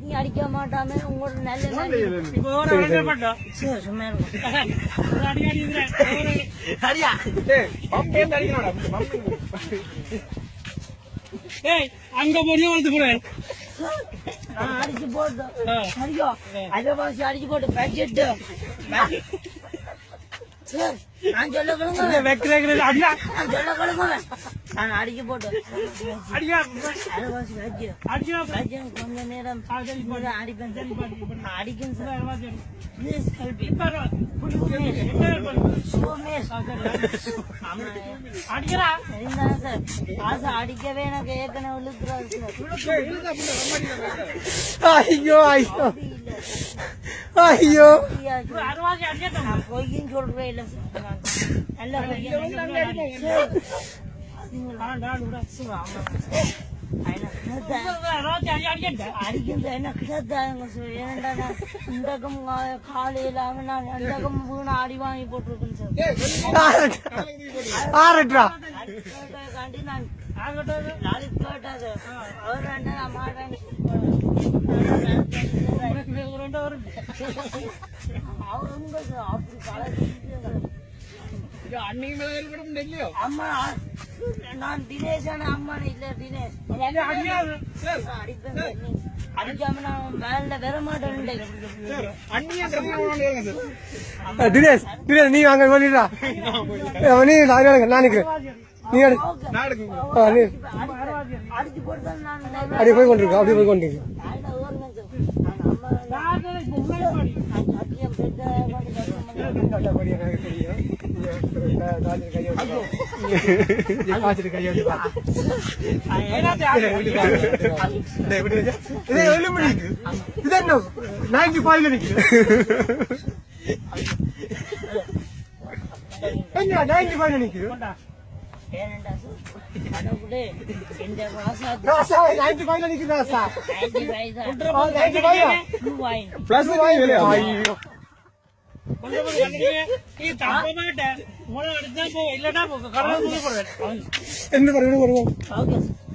நீ அடிக்க மாட்டாம உங்களோட நல்ல அங்க போனியும் வந்து போறேன் அடிச்சு போட்டு. அடிக்கோ. அதை வாசி அடிச்சு போட்டு பட்ஜெட் நான் சொல்ல கொடுங்க வைக்கிறேன் அடியா? நான் சொல்ல கொடுங்க அடிச்சு போட்டு கொஞ்ச நேரம் அடிப்பேன். நான் அடிக்கும் சார். அடிக்கவே எனக்கு ஏற்கனவே இழுத்துறாரு சார் ஐயோ ஐயோ. ஐயோ. பொய்யும் சொல்றேன் இல்ல சார். நல்ல பையன் அடி காலையில அவன் வீணா அடி வாங்கி போட்டிருக்கேன் சார் ஆரட்ரா கேட்டதுக்காண்டி நான் நாளைக்கு கேட்டாது அவர் வேண்டாம் நான் மாட்டேன் அவர் அப்படி பழகிட்டு அம்மா நான் தினேஷான அம்மா இல்ல தினேஷ். அடிக்காம நான் வேலைல வர மாட்டேன் தினேஷ் தினேஷ் நீ அங்க சொல்லிடுறா நீ நான் நான் நிக்கிறேன். நீ எடு ஆ, நீ. அடிச்சு போட்டு நான் அப்படியே போய் கொண்டிருக்க அப்படியே போய் கொண்டிருக்க. வேலை ஓடுவேன் சார் நான் அம்மா நான் இப்போ முன்னாடி பாடி நான் சத்தியம் பெற்ற கொண்டு. கஷ்டம் பண்ணி நைன்டி ஃபைவ்ல நிக்கிறேன் நைன்டி ஃபைவ்ல நிக்கிறேன் ஏனண்டா சார் என்ன சார்